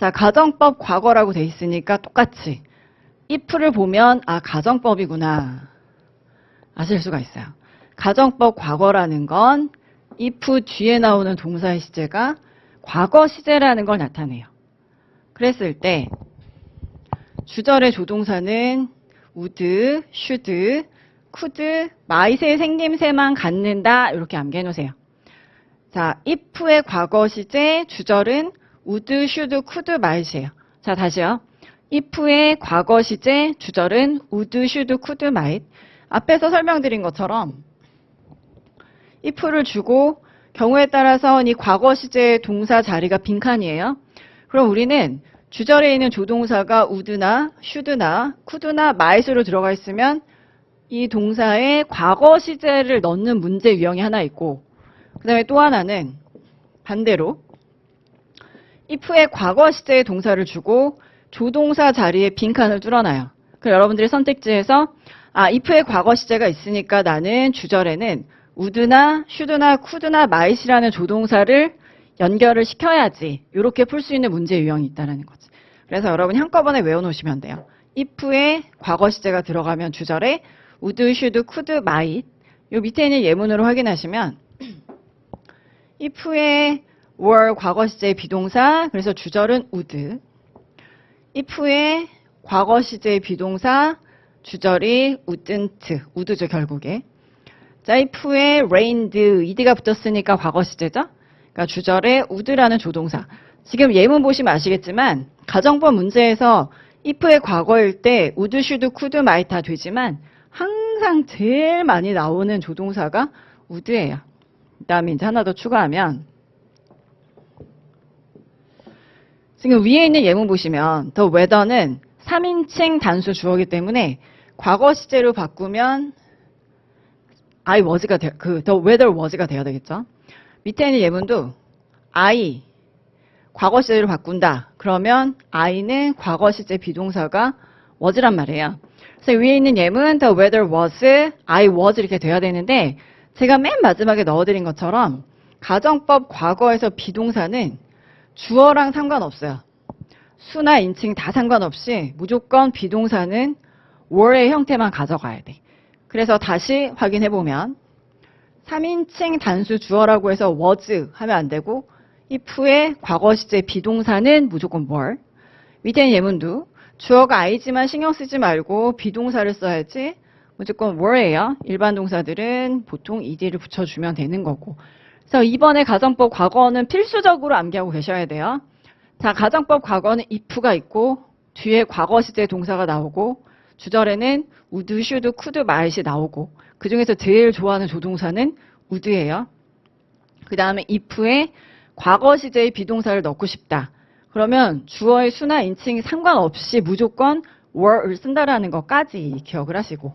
자, 가정법 과거라고 돼 있으니까 똑같이 if를 보면 아, 가정법이구나. 아실 수가 있어요. 가정법 과거라는 건 if 뒤에 나오는 동사의 시제가 과거 시제라는 걸 나타내요. 그랬을 때 주절의 조동사는 would, should, could, might의 생김새만 갖는다 이렇게 암기해 놓으세요. 자, if의 과거 시제 주절은 would, should, could, might이에요. 자, 다시요. if의 과거 시제 주절은 would, should, could, might. 앞에서 설명드린 것처럼 if를 주고 경우에 따라서 이 과거 시제의 동사 자리가 빈칸이에요. 그럼 우리는 주절에 있는 조동사가 would나 should나 could나 might으로 들어가 있으면 이 동사의 과거 시제를 넣는 문제 유형이 하나 있고 그 다음에 또 하나는 반대로 if의 과거 시제의 동사를 주고 조동사 자리에 빈칸을 뚫어놔요. 그럼 여러분들이 선택지에서 아, if의 과거 시제가 있으니까 나는 주절에는 would나 should나 could나 might이라는 조동사를 연결을 시켜야지 이렇게 풀 수 있는 문제 유형이 있다는 거지. 그래서 여러분 한꺼번에 외워놓으시면 돼요. if의 과거 시제가 들어가면 주절에 would, should, could, might 요 밑에 있는 예문으로 확인하시면 if의 were 과거 시제의 비동사 그래서 주절은 would. if의 과거 시제의 비동사 주절이 wouldn't. would죠 결국에. 자 if의 rained ed가 붙었으니까 과거 시제죠? 그러니까 주절에 would라는 조동사. 지금 예문 보시면 아시겠지만 가정법 문제에서 if의 과거일 때 would, should, could, might 다 되지만 항상 제일 많이 나오는 조동사가 would예요. 그 다음에 이제 하나 더 추가하면 지금 위에 있는 예문 보시면 the weather는 3인칭 단수 주어이기 때문에 과거 시제로 바꾸면 I was가 돼, 그 the weather was가 돼야 되겠죠. 밑에 있는 예문도 I 과거 시제로 바꾼다. 그러면 I는 과거 시제 비동사가 was란 말이에요. 그래서 위에 있는 예문 the weather was, I was 이렇게 돼야 되는데 제가 맨 마지막에 넣어드린 것처럼 가정법 과거에서 비동사는 주어랑 상관없어요. 수나 인칭 다 상관없이 무조건 비동사는 were의 형태만 가져가야 돼. 그래서 다시 확인해보면 3인칭 단수 주어라고 해서 was 하면 안 되고 if의 과거 시제 비동사는 무조건 were. 밑에는 예문도 주어가 I지만 신경 쓰지 말고 비동사를 써야지 무조건 were예요. 일반 동사들은 보통 ed를 붙여주면 되는 거고. 그래서 이번에 가정법 과거는 필수적으로 암기하고 계셔야 돼요. 자, 가정법 과거는 if가 있고 뒤에 과거 시제 동사가 나오고 주절에는 would, should, could, might이 나오고 그 중에서 제일 좋아하는 조동사는 would예요. 그 다음에 if에 과거 시제의 비동사를 넣고 싶다. 그러면 주어의 수나 인칭이 상관없이 무조건 were를 쓴다라는 것까지 기억을 하시고